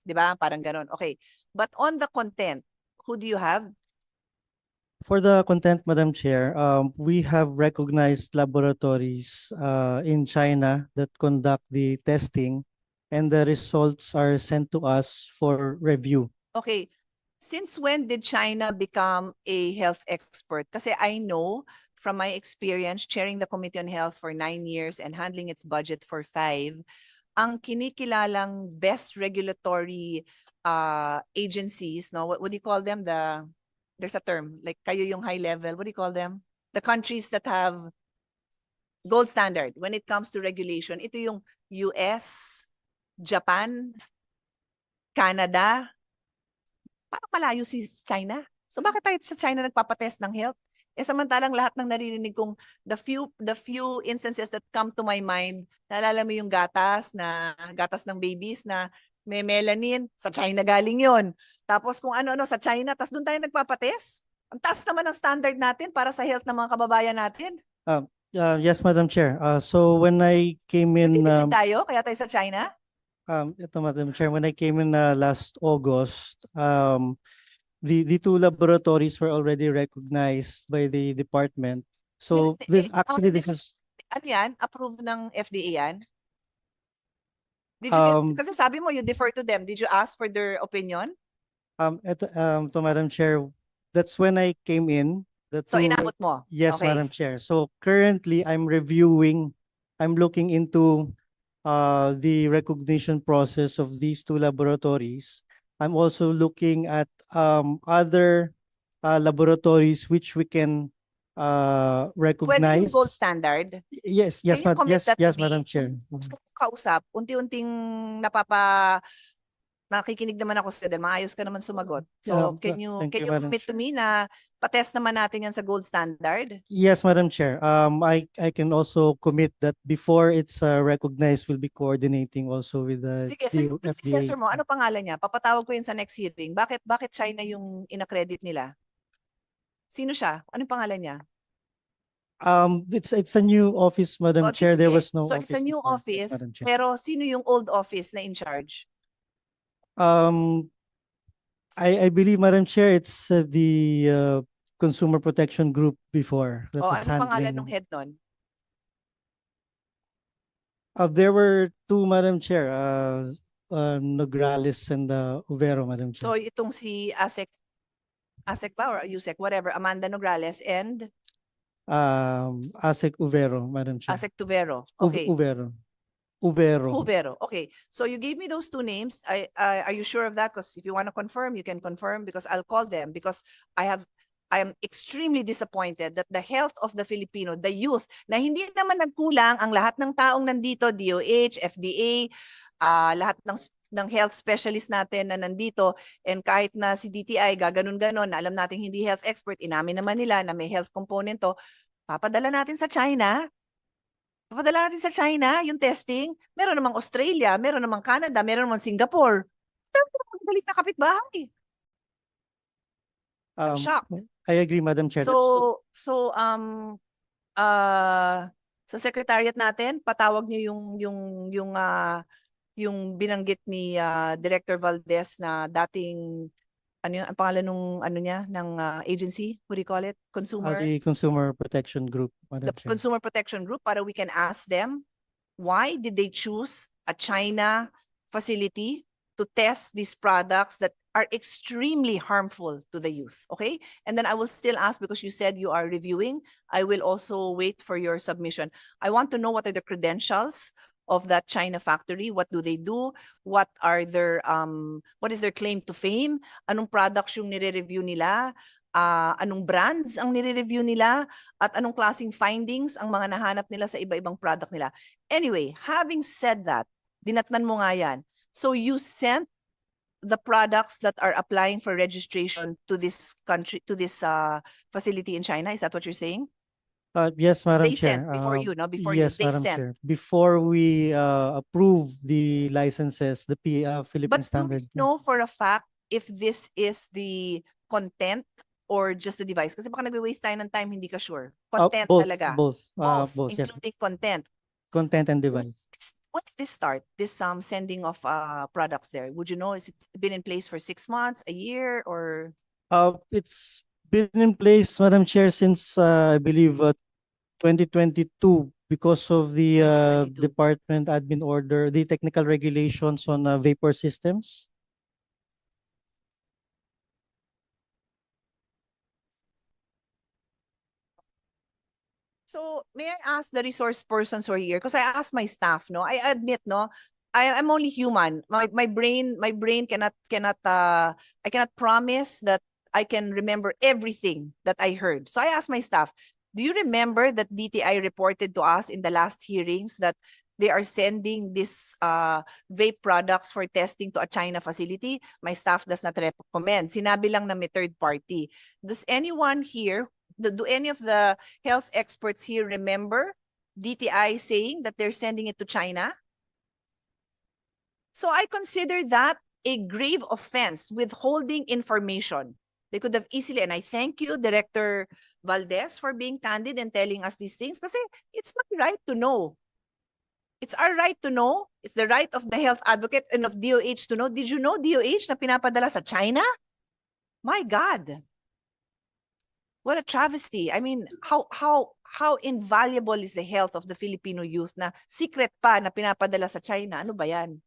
di ba? Parang ganon. Okay. But on the content, who do you have? For the content, Madam Chair, um, we have recognized laboratories uh, in China that conduct the testing and the results are sent to us for review. Okay. Since when did China become a health expert? Kasi I know from my experience chairing the Committee on Health for nine years and handling its budget for five, ang kinikilalang best regulatory uh, agencies, no? What, what do you call them? The, there's a term, like kayo yung high level, what do you call them? The countries that have gold standard when it comes to regulation. Ito yung US, Japan, Canada, parang malayo si China. So bakit tayo sa China nagpapatest ng health? Eh samantalang lahat ng naririnig kong the few the few instances that come to my mind, naalala mo yung gatas na gatas ng babies na may melanin, sa China galing yon. Tapos kung ano-ano sa China, tas doon tayo nagpapatest. Ang taas naman ng standard natin para sa health ng mga kababayan natin. Uh, yes, Madam Chair. Uh, so when I came in, um, tayo, kaya tayo sa China. um, ito, Madam Chair, when I came in uh, last August, um, the, the two laboratories were already recognized by the department. So this, eh, actually, did this is, Ano yan? Approved ng FDA yan? Did you Um, get, kasi sabi mo you defer to them. Did you ask for their opinion? um, ito, um, to Madam Chair, that's when I came in. The So inabot mo? Yes, Okay. Madam Chair. So currently, I'm reviewing, I'm looking into uh, the recognition process of these two laboratories. I'm also looking at um, other uh, laboratories which we can uh, Pwede recognize. gold standard. Yes, yes, commit yes, yes? Madam Chair. Kausap, unti-unting napapa nakikinig naman ako sa'yo dahil maayos ka naman sumagot. So Yeah, can you thank can you, you Madam commit to me na patest naman natin yan sa gold standard? Yes, Madam Chair. Um, I, I can also commit that before it's uh, recognized, we'll be coordinating also with the Sige, so yung predecessor mo, ano pangalan niya? Papatawag ko yun sa next hearing. Bakit bakit China yung inaccredit nila? Sino siya? Anong pangalan niya? Um, it's, it's a new office, Madam O, di Chair. There sige. was no So it's a new before. Office, Madam Chair. pero sino yung old office na in charge? Um, I, I believe, Madam Chair, it's uh, the uh, Consumer Protection Group before. that O was anong pangalan handling- ng head nun? Uh, there were two, Madam Chair, uh, uh, Nograles and uh, Uvero, Madam So Chair. itong si Asek, Asek ba or Yusek, whatever, Amanda Nograles and Um, Asek Uvero, Madam Chair. Asek Tuvero. Uv- Okay. Uvero. Uvero. Tuvero. Okay. So you gave me those two names. I, I, are you sure of that? Because if you want to confirm, you can confirm because I'll call them because I have, I am extremely disappointed that the health of the Filipino, the youth, na hindi naman nagkulang ang lahat ng taong nandito, DOH, FDA, ah lahat ng ng health specialist natin na nandito and kahit na si DTI gaganon-ganon na alam natin hindi health expert, inamin naman nila na may health component to, papadala natin sa China. Papadala natin sa China yung testing. Meron namang Australia, meron namang Canada, meron namang Singapore. Meron namang galit na kapitbahay. I'm Um, shocked. I agree, Madam Chair. So, so, um, uh, sa secretariat natin, patawag niyo yung, yung, yung, ah, yung binanggit ni ah, Director Valdez na dating, ano yun, ang pangalan nung, ano niya, ng ah, agency, what do you call it? uh, Consumer? the Consumer Protection Group, the Chair. Consumer Protection Group para we can ask them why did they choose a China facility to test these products that are extremely harmful to the youth, okay? And then I will still ask because you said you are reviewing, I will also wait for your submission. I want to know what are the credentials of that China factory? What do they do? What are their um what is their claim to fame? Anong products yung nire-review nila? Ah, anong brands ang nire-review nila? at anong klaseng findings ang mga nahanap nila sa iba-ibang product nila. Anyway, having said that, dinatnan mo nga yan. So you sent the products that are applying for registration to this country, to this uh, facility in China? Is that what you're saying? Uh, yes, Madam They Chair. sent before Uh, you, no? Before you, Yes, they Madam sent. Chair. Before we uh, approve the licenses, the P, uh, Philippine But do Standard. we know for a fact if this is the content or just the device? Kasi baka nagwe-waste tayo ng time, hindi ka sure. Uh, Content both, talaga. Both, uh, Both, both, yes. including content. Content and device. when did this start? This um sending of uh products there? Would you know, is it been in place for six months, a year, or? Uh, it's been in place, Madam Chair, since, uh, I believe, uh, twenty twenty-two because of the, uh, 2022. department admin order, the technical regulations on, uh, vapor systems. So may I ask the resource persons who are here? Because I asked my staff, no, I admit, no, I am only human. My my brain, my brain cannot cannot uh I cannot promise that I can remember everything that I heard. So I asked my staff, do you remember that DTI reported to us in the last hearings that they are sending these uh vape products for testing to a China facility? My staff does not recommend. Sinabi lang na may third party. Does anyone here do, do any of the health experts here remember DTI saying that they're sending it to China? So I consider that a grave offense withholding information. They could have easily, and I thank you, Director Valdez, for being candid and telling us these things kasi it's my right to know. It's our right to know. It's the right of the health advocate and of DOH to know. Did you know DOH na pinapadala sa China? My God. What a travesty. I mean, how how how invaluable is the health of the Filipino youth na secret pa na pinapadala sa China? Ano ba 'yan?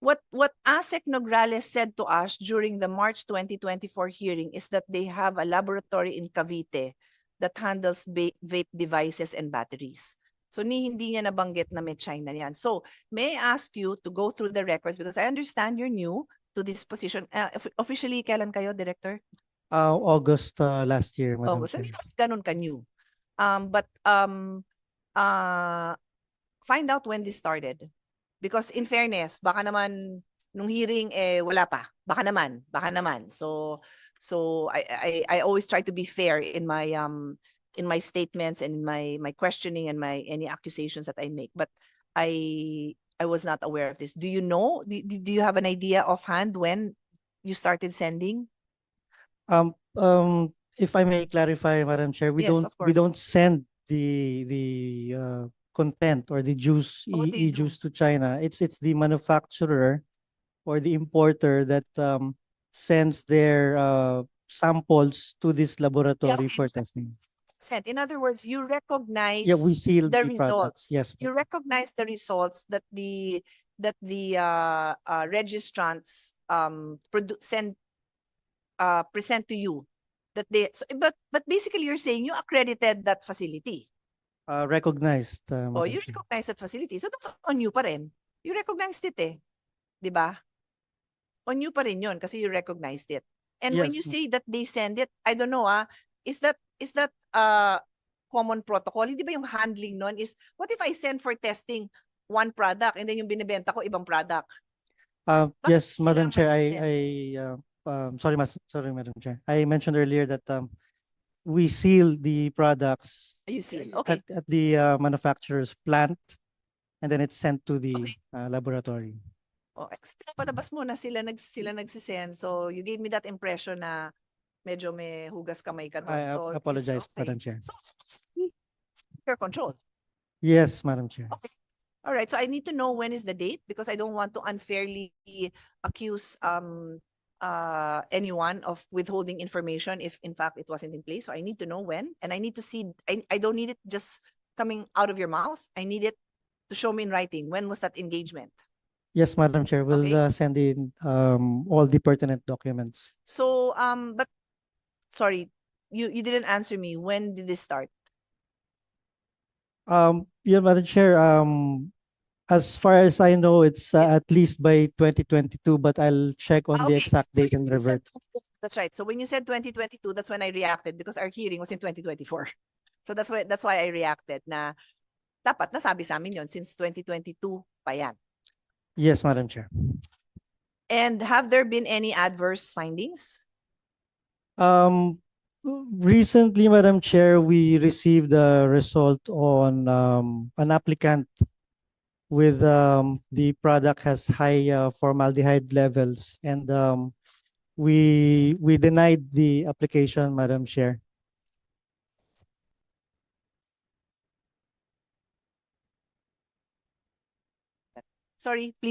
What what ASEC Nograles said to us during the March 2024 hearing is that they have a laboratory in Cavite that handles va- vape devices and batteries. So ni hindi niya nabanggit na may China yan. So may I ask you to go through the records because I understand you're new to this position. Uh, offi- officially, kailan kayo, Director? Uh, August, uh, last year, Madam Oh, so ganun ka new. Um, but um, uh, find out when this started. Because in fairness, baka naman nung hearing eh wala pa. Baka naman, baka naman. So so I I I always try to be fair in my um in my statements and in my my questioning and my any accusations that I make. But I I was not aware of this. Do you know? Do, do you have an idea offhand when you started sending? Um, um, if I may clarify, Madam Chair, we Yes, don't, of we course. don't send the, the, uh, content or the juice, Oh, e- do you do? e-juice to China. It's, it's the manufacturer or the importer that, um, sends their, uh, samples to this laboratory okay. for testing. Sent. In other words, you recognize Yeah, we seal the results. Yes, you recognize the results that the that the uh, uh, registrants um produ- send uh present to you that they so, but but basically you're saying you accredited that facility uh, recognized, uh, Madam you recognize that facility. So that's on you pa rin. You recognized it eh. Di ba? On you pa rin yun kasi you recognized it. And when you say that they send it I don't know ah is that is that uh common protocol? Hindi ba yung handling nun is what if I send for testing one product and then yung binibenta ko ibang product? Uh, Bakit yes, sila Madam Chair, I, magsisend? I, uh, um, sorry, mas, sorry, Madam Chair. I mentioned earlier that, um, we seal the products you see okay at, at the, uh, manufacturer's plant and then it's sent to the, Okay. uh, laboratory. Oh, ex- palabas mo na sila nag sila nagsisend. So you gave me that impression na medyo may hugas kamay ka doon. I So ap- apologize, okay. Madam Chair. So your control. Yes, Madam Chair. All right. So I need to know when is the date because I don't want to unfairly accuse um uh anyone of withholding information if in fact it wasn't in place. So I need to know when and I need to see I, I don't need it just coming out of your mouth. I need it to show me in writing. When was that engagement? Yes, Madam Chair, we'll, Okay. uh, send in, um, all the pertinent documents. So, um, but sorry, you you didn't answer me. When did this start? Um, yeah, Madam Chair, um, as far as I know, it's, uh, at least by twenty twenty-two, but I'll check on the Okay, exact so date you- and you said revert. 20 That's right. So when you said 2022, that's when I reacted because our hearing was in 2024. So that's why that's why I reacted na dapat nasabi sa amin yon since 2022 pa yan. Yes, Madam Chair. And have there been any adverse findings? Um, recently, Madam Chair, we received a result on um, an applicant with um, the product has high uh, formaldehyde levels and um, we we denied the application madam chair Sorry, please.